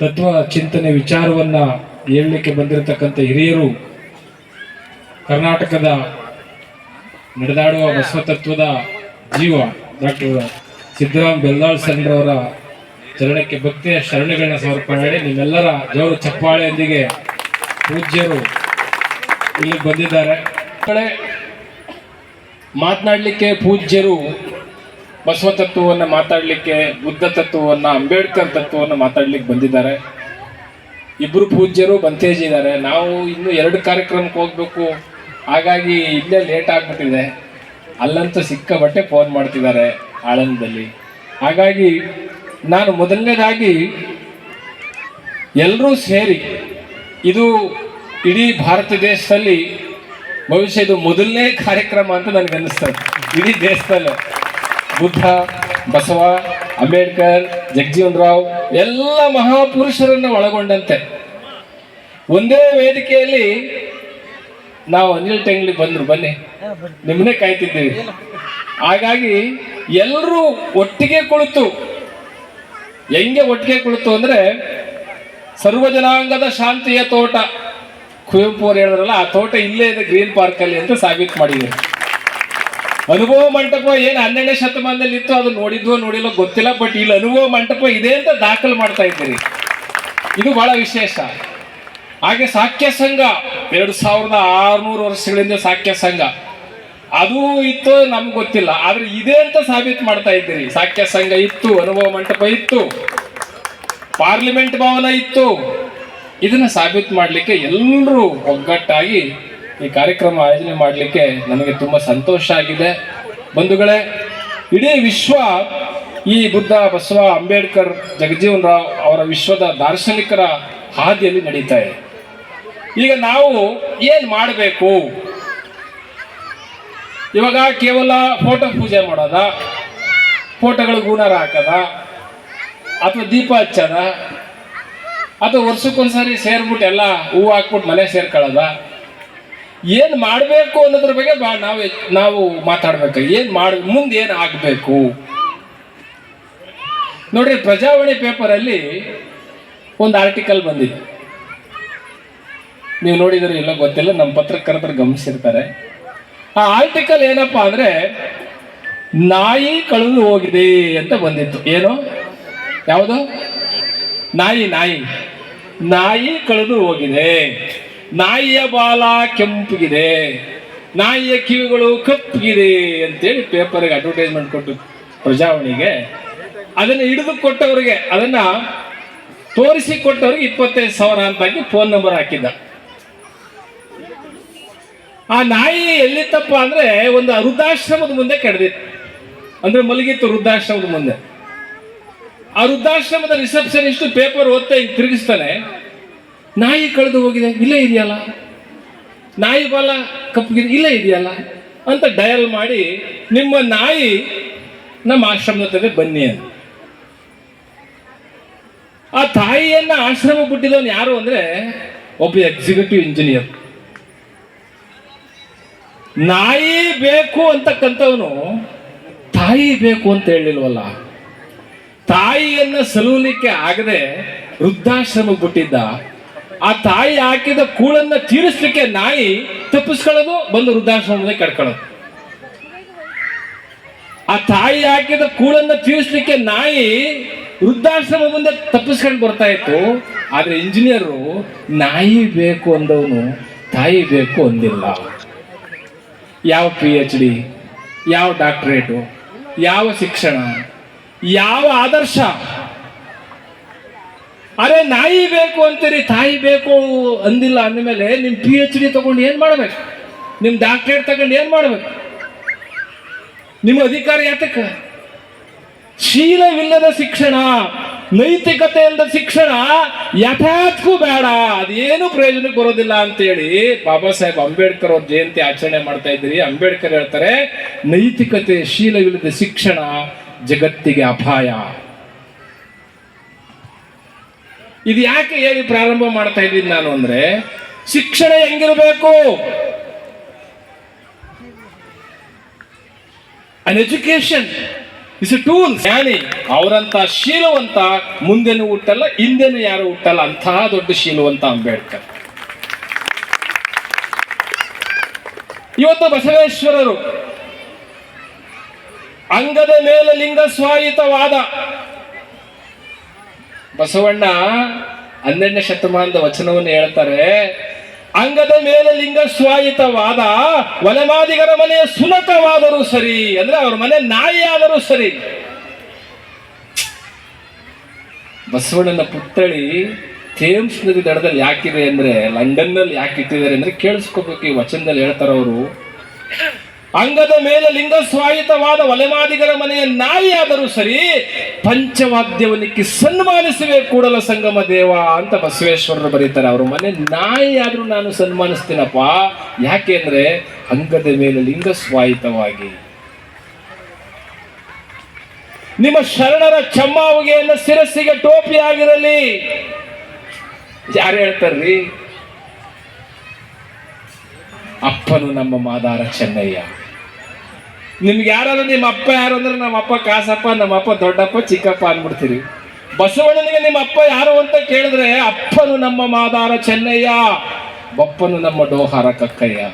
ತತ್ವ ಚಿಂತನೆ ವಿಚಾರವನ್ನ ಹೇಳಲಿಕ್ಕೆ ಬಂದಿರತಕ್ಕಂಥ ಹಿರಿಯರು ಕರ್ನಾಟಕದ ನಡೆದಾಡುವ ಬಸವತತ್ವದ ಜೀವ ಡಾಕ್ಟರ್ ಸಿದ್ದರಾಮ್ ಬೆಲ್ಲಾಳ್ ಸಣ್ರವರ ಚರಣಕ್ಕೆ ಭಕ್ತಿಯ ಶರಣಗಳನ್ನ ಸಮರ್ಪಣೆ ಮಾಡಿ ನಿಮ್ಮೆಲ್ಲರ ಜೋರು ಚಪ್ಪಾಳೆಯೊಂದಿಗೆ ಪೂಜ್ಯರು ಇಲ್ಲಿ ಬಂದಿದ್ದಾರೆ. ಕಡೆ ಮಾತನಾಡಲಿಕ್ಕೆ ಪೂಜ್ಯರು ಬಸವ ತತ್ವವನ್ನು ಮಾತಾಡಲಿಕ್ಕೆ, ಬುದ್ಧ ತತ್ವವನ್ನು, ಅಂಬೇಡ್ಕರ್ ತತ್ವವನ್ನು ಮಾತಾಡ್ಲಿಕ್ಕೆ ಬಂದಿದ್ದಾರೆ. ಇಬ್ಬರು ಪೂಜ್ಯರು ಬಂತೇಜ್ ಇದ್ದಾರೆ. ನಾವು ಇನ್ನು ಎರಡು ಕಾರ್ಯಕ್ರಮಕ್ಕೆ ಹೋಗ್ಬೇಕು. ಹಾಗಾಗಿ ಇಲ್ಲೇ ಲೇಟ್ ಆಗ್ಬಿಟ್ಟಿದೆ. ಅಲ್ಲಂತೂ ಸಿಕ್ಕಾಬಟ್ಟೆ ಫೋನ್ ಮಾಡ್ತಿದ್ದಾರೆ ಆಳಂದದಲ್ಲಿ. ಹಾಗಾಗಿ ನಾನು ಮೊದಲನೇದಾಗಿ ಎಲ್ಲರೂ ಸೇರಿ ಇದು ಇಡೀ ಭಾರತ ದೇಶದಲ್ಲಿ ಭವಿಷ್ಯದ ಮೊದಲನೇ ಕಾರ್ಯಕ್ರಮ ಅಂತ ನನಗೆ ಅನ್ನಿಸ್ತದೆ ಇಡೀ ದೇಶದಲ್ಲಿ. ಬುದ್ಧ, ಬಸವ, ಅಂಬೇಡ್ಕರ್ ಜಗಜೀವನ್ ರಾವ್ ಎಲ್ಲ ಮಹಾಪುರುಷರನ್ನು ಒಳಗೊಂಡಂತೆ. ಒಂದೇ ವೇದಿಕೆಯಲ್ಲಿ ನಾವು ಅನಿಲ್ ಟೆಂಗ್ಲಿ ಬಂದ್ರು. ಬನ್ನಿ. ನಿಮ್ಮನ್ನೇ ಕಾಯ್ತಿದ್ದೀವಿ. ಹಾಗಾಗಿ ಎಲ್ಲರೂ ಒಟ್ಟಿಗೆ ಕುಳಿತು. ಹೆಂಗೆ ಒಟ್ಟಿಗೆ ಕುಳಿತು ಅಂದ್ರೆ ಸರ್ವಜನಾಂಗದ ಶಾಂತಿಯ ತೋಟ. ಕುವೆಂಪು ಅವರು ಹೇಳಿದ್ರಲ್ಲ, ಆ ತೋಟ ಇಲ್ಲೇ ಇದೆ ಗ್ರೀನ್ ಪಾರ್ಕಲ್ಲಿ ಅಂತ ಸಾಬೀತು ಮಾಡಿದೆ ಅನುಭವ ಮಂಟಪ ಏನು ಹನ್ನೆರಡನೇ ಶತಮಾನದಲ್ಲಿ ಇತ್ತು ಅದು ನೋಡಿದ್ವೋ ನೋಡಿಲ್ಲ ಗೊತ್ತಿಲ್ಲ ಬಟ್ ಇಲ್ಲಿ ಅನುಭವ ಮಂಟಪ ಇದೆ ಅಂತ ದಾಖಲು ಮಾಡ್ತಾ ಇದ್ದೀರಿ. ಇದು ಬಹಳ ವಿಶೇಷ. ಹಾಗೆ ಸಾಕ್ಯ ಸಂಘ, ಎರಡು ಸಾವಿರದ ಆರುನೂರು ವರ್ಷಗಳಿಂದ ಸಾಕ್ಯ ಸಂಘ. ಅದು ಇತ್ತು ನಮ್ಗೆ ಗೊತ್ತಿಲ್ಲ, ಆದ್ರೆ ಇದೆ ಅಂತ ಸಾಬೀತು ಮಾಡ್ತಾ ಇದ್ದೀರಿ. ಸಾಕ್ಯ ಸಂಘ ಇತ್ತು, ಅನುಭವ ಮಂಟಪ ಇತ್ತು, ಪಾರ್ಲಿಮೆಂಟ್ ಭವನ ಇತ್ತು. ಇದನ್ನ ಸಾಬೀತು ಮಾಡಲಿಕ್ಕೆ ಎಲ್ಲರೂ ಒಗ್ಗಟ್ಟಾಗಿ ಈ ಕಾರ್ಯಕ್ರಮ ಆಯೋಜನೆ ಮಾಡಲಿಕ್ಕೆ ನನಗೆ ತುಂಬ ಸಂತೋಷ ಆಗಿದೆ. ಬಂಧುಗಳೇ, ಇಡೀ ವಿಶ್ವ ಈ ಬುದ್ಧ ಬಸವ ಅಂಬೇಡ್ಕರ್ ಜಗಜೀವನ್ ರಾವ್ ಅವರ ವಿಶ್ವದ ದಾರ್ಶನಿಕರ ಹಾದಿಯಲ್ಲಿ ನಡೀತಾ ಇದೆ. ಈಗ ನಾವು ಏನು ಮಾಡಬೇಕು? ಇವಾಗ ಕೇವಲ ಫೋಟೋ ಪೂಜೆ ಮಾಡೋದ? ಫೋಟೋಗಳು ಗೂಣಾರ ಹಾಕದ? ಅಥವಾ ದೀಪ ಹಚ್ಚದ? ಅಥವಾ ವರ್ಷಕ್ಕೊಂದ್ಸರಿ ಸೇರ್ಬಿಟ್ಟು ಎಲ್ಲ ಹೂವು ಹಾಕ್ಬಿಟ್ಟು ಮನೆ ಸೇರ್ಕೊಳ್ಳೋದ? ಏನು ಮಾಡಬೇಕು ಅನ್ನೋದ್ರ ಬಗ್ಗೆ ಬಾ, ನಾವು ನಾವು ಮಾತಾಡ್ಬೇಕು. ಏನು ಮಾಡಿ, ಮುಂದೆ ಏನು ಆಗಬೇಕು? ನೋಡ್ರಿ, ಪ್ರಜಾವಾಣಿ ಪೇಪರಲ್ಲಿ ಒಂದು ಆರ್ಟಿಕಲ್ ಬಂದಿದೆ. ನೀವು ನೋಡಿದ್ರೆ ಇಲ್ಲ ಗೊತ್ತಿಲ್ಲ ನಮ್ಮ ಪತ್ರಕರ್ತರು ಗಮನಿಸಿರ್ತಾರೆ. ಆ ಆರ್ಟಿಕಲ್ ಏನಪ್ಪಾ ಅಂದ್ರೆ, ನಾಯಿ ಕಳೆದು ಹೋಗಿದೆ ಅಂತ ಬಂದಿತ್ತು. ಏನು? ಯಾವುದು? ನಾಯಿ ನಾಯಿ. ನಾಯಿ ಕಳೆದು ಹೋಗಿದೆ. ನಾಯಿಯ ಬಾಲ ಕೆಂಪಗಿದೆ. ನಾಯಿಯ ಕಿವಿಗಳು ಕಪ್ಪಗಿದೆ ಅಂತೇಳಿ ಪೇಪರ್ಗೆ ಅಡ್ವರ್ಟೈಸ್ಮೆಂಟ್ ಕೊಟ್ಟು ಪ್ರಜಾವಣಿಗೆ. ಅದನ್ನು ಹಿಡಿದು ಕೊಟ್ಟವರಿಗೆ, ಅದನ್ನು ತೋರಿಸಿ ಕೊಟ್ಟವ್ರಿಗೆ ಇಪ್ಪತ್ತೈದು ಸಾವಿರ ಅಂತಾಗಿ ಫೋನ್ ನಂಬರ್ ಹಾಕಿದ್ದ. ಆ ನಾಯಿ ಎಲ್ಲಿತ್ತಪ್ಪ ಅಂದ್ರೆ ಒಂದು ವೃದ್ಧಾಶ್ರಮದ ಮುಂದೆ ಕಡ್ದಿತ್ತು. ಅಂದ್ರೆ ಮಲಗಿತ್ತು ವೃದ್ಧಾಶ್ರಮದ ಮುಂದೆ. ಆ ವೃದ್ಧಾಶ್ರಮದ ರಿಸೆಪ್ಷನಿಸ್ಟ್ ಪೇಪರ್ ಓದ್ತಾ ಹಿಂಗೆ ತಿರುಗಿಸ್ತಾನೆ. ನಾಯಿ ಕಳೆದು ಹೋಗಿದೆ, ಇಲ್ಲೇ ಇದೆಯಲ್ಲ? ನಾಯಿ ಬಾಲ ಕಪ್ಪಗಿದೆ, ಇಲ್ಲೇ ಇದೆಯಲ್ಲ? ಅಂತ ಡಯಲ್ ಮಾಡಿ, ನಿಮ್ಮ ನಾಯಿ ನಮ್ಮ ಆಶ್ರಮದ ಬನ್ನಿ ಅಂತ. ಆ ತಾಯಿಯನ್ನ ಆಶ್ರಮ ಬಿಟ್ಟಿದವನು ಯಾರು ಅಂದ್ರೆ ಒಬ್ಬ ಎಕ್ಸಿಕ್ಯೂಟಿವ್ ಇಂಜಿನಿಯರ್ ನಾಯಿ ಬೇಕು ಅಂತಕ್ಕಂಥವನು ತಾಯಿ ಬೇಕು ಅಂತ ಹೇಳಿಲ್ವಲ್ಲ? ತಾಯಿಯನ್ನ ಸಲುವಲಿಕ್ಕೆ ಆಗದೆ ವೃದ್ಧಾಶ್ರಮ ಬಿಟ್ಟಿದ್ದ ಆ ತಾಯಿ ಹಾಕಿದ ಕೂಳನ್ನ ತೀರಿಸ್ಲಿಕ್ಕೆ ನಾಯಿ ತಪ್ಪಿಸ್ಕೊಳ್ಳೋದು, ಬಂದು ವೃದ್ಧಾಶ್ರಮದ ಕಡ್ಕೊಳ್ಳೋದು ಆ ತಾಯಿ ಹಾಕಿದ ಕೂಳನ್ನ ತೀರಿಸ್ಲಿಕ್ಕೆ ನಾಯಿ ವೃದ್ಧಾಶ್ರಮ ಮುಂದೆ ತಪ್ಪಿಸ್ಕೊಂಡು ಬರ್ತಾ ಇತ್ತು. ಆದ್ರೆ ಇಂಜಿನಿಯರು, ನಾಯಿ ಬೇಕು ಅಂದವನು ತಾಯಿ ಬೇಕು ಅಂದಿಲ್ಲ. ಯಾವ ಪಿ ಎಚ್ ಡಿ ಯಾವ ಡಾಕ್ಟ್ರೇಟು ಯಾವ ಶಿಕ್ಷಣ, ಯಾವ ಆದರ್ಶ ಅರೆ ನಾಯಿ ಬೇಕು ಅಂತೀರಿ, ತಾಯಿ ಬೇಕು ಅಂದಿಲ್ಲ ಅಂದಮೇಲೆ ನಿಮ್ಮ ಪಿ ಎಚ್ ಡಿ ತಗೊಂಡು ಏನು ಮಾಡ್ಬೇಕು? ನಿಮ್ಮ ಡಾಕ್ಟರೇಟ್ ತಗೊಂಡು ಏನು ಮಾಡ್ಬೇಕು? ನಿಮ್ಮ ಅಧಿಕಾರ ಯಾತಕ್ಕೆ? ಶೀಲವಿಲ್ಲದ ಶಿಕ್ಷಣ ನೈತಿಕತೆ ಇಲ್ಲದ ಶಿಕ್ಷಣ ಯಥಾತ್ಕೂ ಬೇಡ, ಅದೇನು ಪ್ರಯೋಜನಕ್ಕೆ ಬರೋದಿಲ್ಲ ಅಂತೇಳಿ ಬಾಬಾ ಸಾಹೇಬ್ ಅಂಬೇಡ್ಕರ್ ಅವ್ರ ಜಯಂತಿ ಆಚರಣೆ ಮಾಡ್ತಾ ಇದ್ದೀರಿ. ಅಂಬೇಡ್ಕರ್ ಹೇಳ್ತಾರೆ, ನೈತಿಕತೆ, ಶೀಲವಿಲ್ಲದ ಶಿಕ್ಷಣ ಜಗತ್ತಿಗೆ ಅಪಾಯ. ಇದು ಯಾಕೆ ಹೇಳಿ ಪ್ರಾರಂಭ ಮಾಡ್ತಾ ಇದ್ದೀನಿ ನಾನು ಅಂದ್ರೆ, ಶಿಕ್ಷಣ ಹೆಂಗಿರಬೇಕು? ಅನ್ ಎಜುಕೇಶನ್ ಇಸ್ ಟೂಲ್ ಜ್ಞಾನಿ ಅವರಂತ ಶೀಲವಂತ, ಮುಂದೆನೂ ಹುಟ್ಟಲ್ಲ, ಹಿಂದೆನೂ ಯಾರು ಹುಟ್ಟಲ್ಲ, ಅಂತಹ ದೊಡ್ಡ ಶೀಲವಂತ ಅಂಬೇಡ್ಕರ್. ಇವತ್ತು ಬಸವೇಶ್ವರರು, ಅಂಗದ ಮೇಲೆ ಲಿಂಗ ಸ್ವಾಯಿತವಾದ ಬಸವಣ್ಣ ಹನ್ನೆರಡನೇ ಶತಮಾನದ ವಚನವನ್ನು ಹೇಳ್ತಾರೆ, ಅಂಗದ ಮೇಲೆ ಲಿಂಗ ಸ್ವಾಯಿತವಾದ ಒಲೆಮಾದಿಗರ ಮನೆಯ ಸುನಕವಾದರೂ ಸರಿ, ಅಂದ್ರೆ ಅವ್ರ ಮನೆ ನಾಯಿ ಆದರೂ ಸರಿ. ಬಸವಣ್ಣನ ಪುತ್ಥಳಿ ಥೇಮ್ಸ್ ನದಿ ದಡದಲ್ಲಿ ಯಾಕಿದೆ ಅಂದ್ರೆ ಲಂಡನ್ನಲ್ಲಿ ಯಾಕೆ ಇಟ್ಟಿದ್ದಾರೆ ಅಂದ್ರೆ ಕೇಳಿಸ್ಕೋಬೇಕು ಈ ವಚನದಲ್ಲಿ ಹೇಳ್ತಾರ ಅವರು. ಅಂಗದ ಮೇಲೆ ಲಿಂಗ ಸ್ವಾಯಿತವಾದ ಒಲೆಮಾದಿಗರ ಮನೆಯ ನಾಯಿ ಆದರೂ ಸರಿ ಪಂಚವಾದ್ಯವನಿಕ್ಕೆ ಸನ್ಮಾನಿಸುವೆ ಕೂಡಲ ಸಂಗಮ ದೇವ ಅಂತ ಬಸವೇಶ್ವರರು ಬರೀತಾರೆ. ಅವರು ಮನೆ ನಾಯಿ ಆದ್ರೂ ನಾನು ಸನ್ಮಾನಿಸ್ತೀನಪ್ಪ. ಯಾಕೆ ಅಂದ್ರೆ ಅಂಗದ ಮೇಲೆ ಲಿಂಗ ಸ್ವಾಯಿತವಾಗಿ ನಿಮ್ಮ ಶರಣರ ಚಮ್ಮಾವುಗೆಯನ್ನು ಶಿರಸ್ಸಿಗೆ ಟೋಪಿ ಆಗಿರಲಿ. ಯಾರು ಹೇಳ್ತಾರ್ರಿ? ಅಪ್ಪನು ನಮ್ಮ ಮಾದಾರ ಚೆನ್ನಯ್ಯ. ನಿಮ್ಗೆ ಯಾರಾದ್ರೂ ನಿಮ್ಮ ಅಪ್ಪ ಯಾರು ಅಂದ್ರೆ ನಮ್ಮ ಅಪ್ಪ ಕಾಸಪ್ಪ, ನಮ್ಮ ಅಪ್ಪ ದೊಡ್ಡಪ್ಪ, ಚಿಕ್ಕಪ್ಪ ಅಂದ್ಬಿಡ್ತೀರಿ. ಬಸವಣ್ಣನಿಗೆ ನಿಮ್ಮ ಅಪ್ಪ ಯಾರು ಅಂತ ಕೇಳಿದ್ರೆ ಅಪ್ಪನು ನಮ್ಮ ಮಾದಾರ ಚೆನ್ನಯ್ಯ, ಬಪ್ಪನು ನಮ್ಮ ಡೋಹಾರ ಕಕ್ಕಯ್ಯ.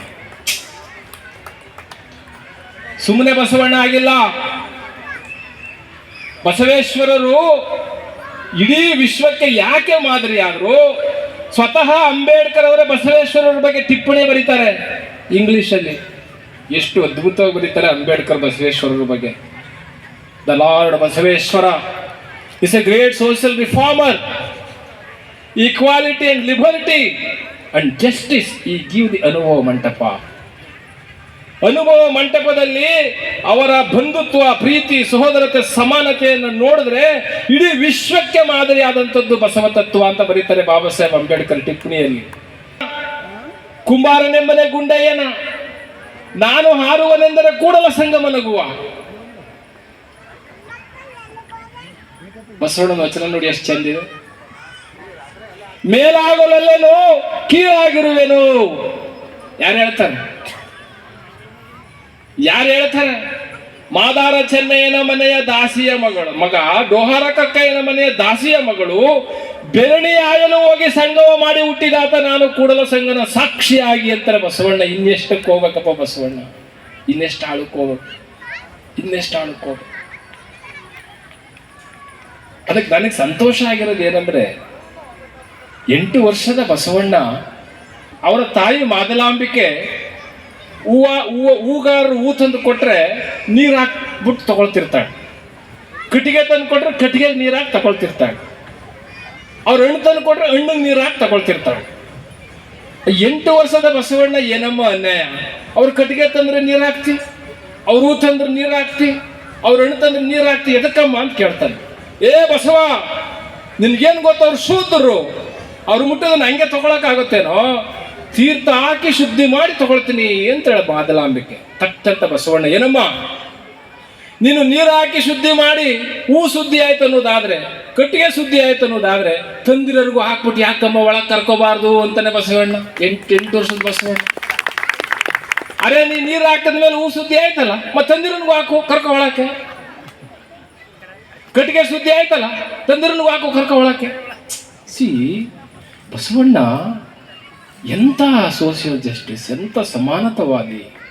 ಸುಮ್ಮನೆ ಬಸವಣ್ಣ ಆಗಿಲ್ಲ. ಬಸವೇಶ್ವರರು ಇಡೀ ವಿಶ್ವಕ್ಕೆ ಯಾಕೆ ಮಾದರಿಯಾದ್ರು ಸ್ವತಃ ಅಂಬೇಡ್ಕರ್ ಅವರ ಬಸವೇಶ್ವರರ ಬಗ್ಗೆ ಟಿಪ್ಪಣಿ ಬರೀತಾರೆ ಇಂಗ್ಲಿಷಲ್ಲಿ. ಎಷ್ಟು ಅದ್ಭುತವಾಗಿ ಬರೀತಾರೆ ಅಂಬೇಡ್ಕರ್ ಬಸವೇಶ್ವರರ ಬಗ್ಗೆ. The lord Basaveshwara is a great social reformer equality and liberty and justice ಈ ಗೀವ್ ದಿ ಅನುಭವ ಮಂಟಪ ಅನುಭವ ಮಂಟಪದಲ್ಲಿ ಅವರ ಬಂಧುತ್ವ, ಪ್ರೀತಿ, ಸಹೋದರತೆ, ಸಮಾನತೆಯನ್ನು ನೋಡಿದ್ರೆ ಇಡೀ ವಿಶ್ವಕ್ಕೆ ಮಾದರಿಯಾದಂಥದ್ದು ಬಸವ ತತ್ವ ಅಂತ ಬರೀತಾರೆ ಬಾಬಾ ಸಾಹೇಬ್ ಅಂಬೇಡ್ಕರ್ ಟಿಪ್ಪಣಿಯಲ್ಲಿ. ಕುಂಬಾರನೆಂಬನೆ ಗುಂಡಯ್ಯನ. ನಾನು ಹಾರುವನೆಂದರೆ ಕೂಡಲ ಸಂಗಮನಗುವ ಬಸವಣ್ಣನ ವಚನ ನೋಡಿ ಎಷ್ಟು ಚಂದಿದೆ ಮೇಲಾಗಲಲ್ಲೇನು, ಕೀಳಾಗಿರುವೆನು. ಯಾರು ಹೇಳ್ತಾರೆ? ಯಾರು ಹೇಳ್ತಾರೆ? ಮಾದಾರ ಚೆನ್ನಯ್ಯನ ಮನೆಯ ದಾಸಿಯ ಮಗಳು, ಮಗ ಡೋಹಾರ ಕಕ್ಕಯ್ಯನ ಮನೆಯ ದಾಸಿಯ ಮಗಳು ಬೆರಣಿ ಆಯಲು ಹೋಗಿ ಸಂಗವ ಮಾಡಿ ಹುಟ್ಟಿದಾತ ನಾನು ಕೂಡಲ ಸಂಗನ ಸಾಕ್ಷಿಯಾಗಿ ಅಂತಾರೆ ಬಸವಣ್ಣ. ಇನ್ನೆಷ್ಟಕ್ಕೆ ಹೋಗ್ಬೇಕಪ್ಪ ಬಸವಣ್ಣ? ಇನ್ನೆಷ್ಟು ಆಳಕ್ಕೆ ಹೋಗ್ಬೇಕು? ಇನ್ನೆಷ್ಟು ಆಳಕ್ಕೆ ಹೋಗ್ಬೇಕು? ಅದಕ್ಕೆ ನನಗೆ ಸಂತೋಷ ಆಗಿರೋದು ಏನಂದ್ರೆ, ಎಂಟು ವರ್ಷದ ಬಸವಣ್ಣ ಅವರ ತಾಯಿ ಮಾದಲಾಂಬಿಕೆ ಹೂವ ಹೂವ, ಹೂಗಾರರು ಹೂ ತಂದು ಕೊಟ್ರೆ ನೀರು ಹಾಕ್ಬಿಟ್ಟು ತಗೊಳ್ತಿರ್ತಾಳೆ. ಕಟ್ಟಿಗೆ ತಂದು ಕೊಟ್ರೆ ಕಟ್ಟಿಗೆ ನೀರು ಹಾಕಿ ತಗೊಳ್ತಿರ್ತಾಳೆ. ಅವ್ರ ಹಣ್ಣು ತಂದು ಕೊಟ್ರೆ ಹಣ್ಣು ನೀರು ಹಾಕಿ ಎಂಟು ವರ್ಷದ ಬಸವಣ್ಣ ಏನಮ್ಮ ಅನ್ಯಾಯ? ಅವ್ರ ಕಟ್ಟಿಗೆ ತಂದ್ರೆ ನೀರು ಹಾಕ್ತಿ ಅವ್ರ ತಂದ್ರೆ ನೀರು ಹಾಕ್ತಿ ಅವ್ರ ಹಣ್ಣು ತಂದ್ರೆ ನೀರು ಹಾಕ್ತಿ ಎದಕ್ಕಮ್ಮ ಅಂತ ಕೇಳ್ತಾನೆ. ಏ ಬಸವ, ನಿನ್ಗೇನು ಗೊತ್ತು? ಅವ್ರು ಶೂದ್ರರು. ಅವ್ರು ಮುಟ್ಟೋದನ್ನ ಹಂಗೆ ತಗೊಳಕ್ಕಾಗುತ್ತೇನೋ? ತೀರ್ಥ ಹಾಕಿ ಶುದ್ಧಿ ಮಾಡಿ ತಗೊಳ್ತೀನಿ ಅಂತ ಹೇಳ ಬಾದಲಾಂಬಿಕೆ. ತಟ್ಟಂತ ಬಸವಣ್ಣ ಏನಮ್ಮ? ನೀನು ನೀರು ಹಾಕಿ ಶುದ್ಧಿ ಮಾಡಿ, ಹೂ ಶುದ್ಧಿ ಆಯ್ತು ಅನ್ನೋದಾದರೆ, ಕಟ್ಟಿಗೆ ಶುದ್ಧಿ ಆಯ್ತು ಅನ್ನೋದಾದರೆ, ತಂದಿರೋರಿಗೂ ಹಾಕ್ಬಿಟ್ಟು ಯಾಕಮ್ಮ ಒಳಗೆ ಕರ್ಕೋಬಾರ್ದು ಅಂತಾನೆ ಬಸವಣ್ಣ. ಎಂಟು ಎಂಟು ವರ್ಷದ ಬಸವಣ್ಣ. ಅರೆ, ನೀ ನೀರು ಹಾಕಿದ ಮೇಲೆ ಹೂ ಶುದ್ಧಿ ಆಯ್ತಲ್ಲ? ಮತ್ತೆ ತಂದಿರನ್ಗೂ ಹಾಕು, ಕರ್ಕೊ ಒಳಕ್ಕೆ. ಕಟ್ಟಿಗೆ ಶುದ್ಧಿ ಆಯ್ತಲ್ಲ? ತಂದಿರನ್ಗೂ ಹಾಕು, ಕರ್ಕೊ ಸಿ ಬಸವಣ್ಣ ಎಂಥ ಸೋಷಿಯಲ್ ಜಸ್ಟಿಸ್ ಎಂಥ ಸಮಾನತವಾದಿ.